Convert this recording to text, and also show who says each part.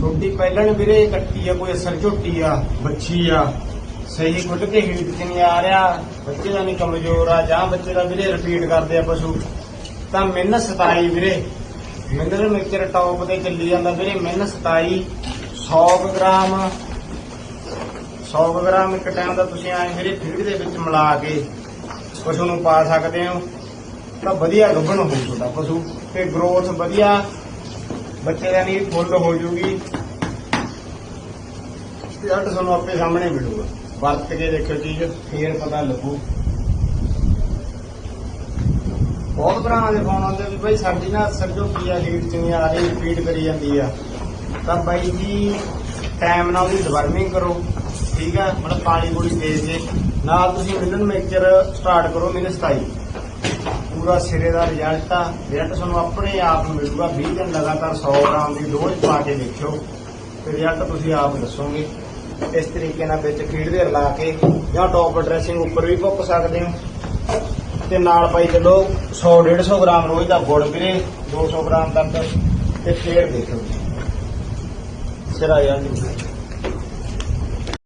Speaker 1: ਛੋਟੀ ਪਹਿਲਣ ਵੀਰੇ ਕੱਟੀ ਆ, ਕੋਈ ਅਸਰ ਝੋਟੀ ਆ, ਬੱਚੀ ਆ, ਸਹੀ ਖੁੱਲ ਕੇ ਹੀਟ ਚ ਨਹੀਂ ਆ ਰਿਹਾ, ਬੱਚੇ ਦਾ ਨਹੀਂ ਕਮਜ਼ੋਰ ਆ, ਜਾਂ ਬੱਚੇ ਦਾ ਵੀਰੇ ਰਿਪੀਟ ਕਰਦੇ ਆ ਪਸ਼ੂ। ਤਾਂ ਮਿਹਨਤ 27 ਵੀਰੇ ਮਿੰਦਰ ਮਿਕਚਰ ਟੌਪ ਤੇ ਚੱਲੀ ਜਾਂਦਾ ਵੀਰੇ ਮਿਹਨਤ 27 100 ਗ੍ਰਾਮ 100 ਗ੍ਰਾਮ ਇੱਕ ਟਾਈਮ ਦਾ ਤੁਸੀਂ ਆਏ ਵੀਰੇ ਫੀਡ ਦੇ ਵਿੱਚ ਮਿਲਾ ਕੇ ਪਸ਼ੂ ਨੂੰ ਪਾ ਸਕਦੇ ਹੋ। ਤਾਂ ਵਧੀਆ ਗੱਭਣ ਹੋਊ ਤੁਹਾਡਾ ਪਸ਼ੂ, ਤੇ ਗਰੋਥ ਵਧੀਆ ਬੱਚੇ ਦਾ ਨਹੀਂ ਫੁੱਲ ਹੋ ਜੂਗੀ। ਰਿਜ਼ਲਟ ਤੁਹਾਨੂੰ ਆਪੇ ਸਾਹਮਣੇ ਮਿਲੂਗਾ। ਵਰਤ ਕੇ ਦੇਖਿਓ ਚੀਜ਼ ਫੇਰ ਪਤਾ ਲੱਗੂ। ਬਹੁਤ ਭਰਾਵਾਂ ਦੇ ਫੋਨ ਆਉਂਦੇ ਵੀ ਭਾਈ ਸਾਡੀ ਨਾ ਸੱਜੋ ਕੀ ਆ ਲੀਡ ਚ ਨਹੀਂ ਆ ਰਹੀ ਰਿਪੀਟ ਕਰੀ ਜਾਂਦੀ ਆ। ਤਾਂ ਬਾਈ ਜੀ ਟਾਈਮ ਨਾਲ ਉਹਦੀ ਡਿਵਰਮਿੰਗ ਕਰੋ, ਠੀਕ ਆ? ਮਤਲਬ ਪਾਣੀ ਪੂਰੀ ਦੇ ਕੇ। ਨਾਲ ਤੁਸੀਂ ਮਿਲਨ ਮਿਕਸਚਰ ਸਟਾਰਟ ਕਰੋ ਮਿਲ 27 ਪੂਰਾ ਸਿਰੇ ਦਾ ਰਿਜ਼ਲਟ ਆ। ਰਿਜ਼ਲਟ ਤੁਹਾਨੂੰ ਆਪਣੇ ਆਪ ਨੂੰ ਮਿਲੂਗਾ। 20 ਦਿਨ ਲਗਾਤਾਰ 100 ਗ੍ਰਾਮ ਦੀ ਡੋਜ਼ ਪਾ ਕੇ ਦੇਖਿਓ। ਤੇ ਰਿਜ਼ਲਟ ਤੁਸੀਂ ਆਪ ਦੱਸੋਗੇ। ਇਸ ਤਰੀਕੇ ਨਾਲ ਵਿੱਚ ਫੀਡ ਦੇ ਰਲਾ ਕੇ ਜਾਂ ਟੌਪ ਡਰੈਸਿੰਗ ਉੱਪਰ ਵੀ ਭੁੱਕ ਸਕਦੇ ਹੋ। ਤੇ ਨਾਲ ਪਾਈ ਚਲੋ 100 150 ਗ੍ਰਾਮ ਰੋਜ਼ ਦਾ ਗੁੜ ਵੀਰੇ 200 ਗ੍ਰਾਮ ਤੱਕ। ਤੇ ਫੇਰ ਦੇਖੋ। ਸਿਰਾ ਯਾਰ ਜੀ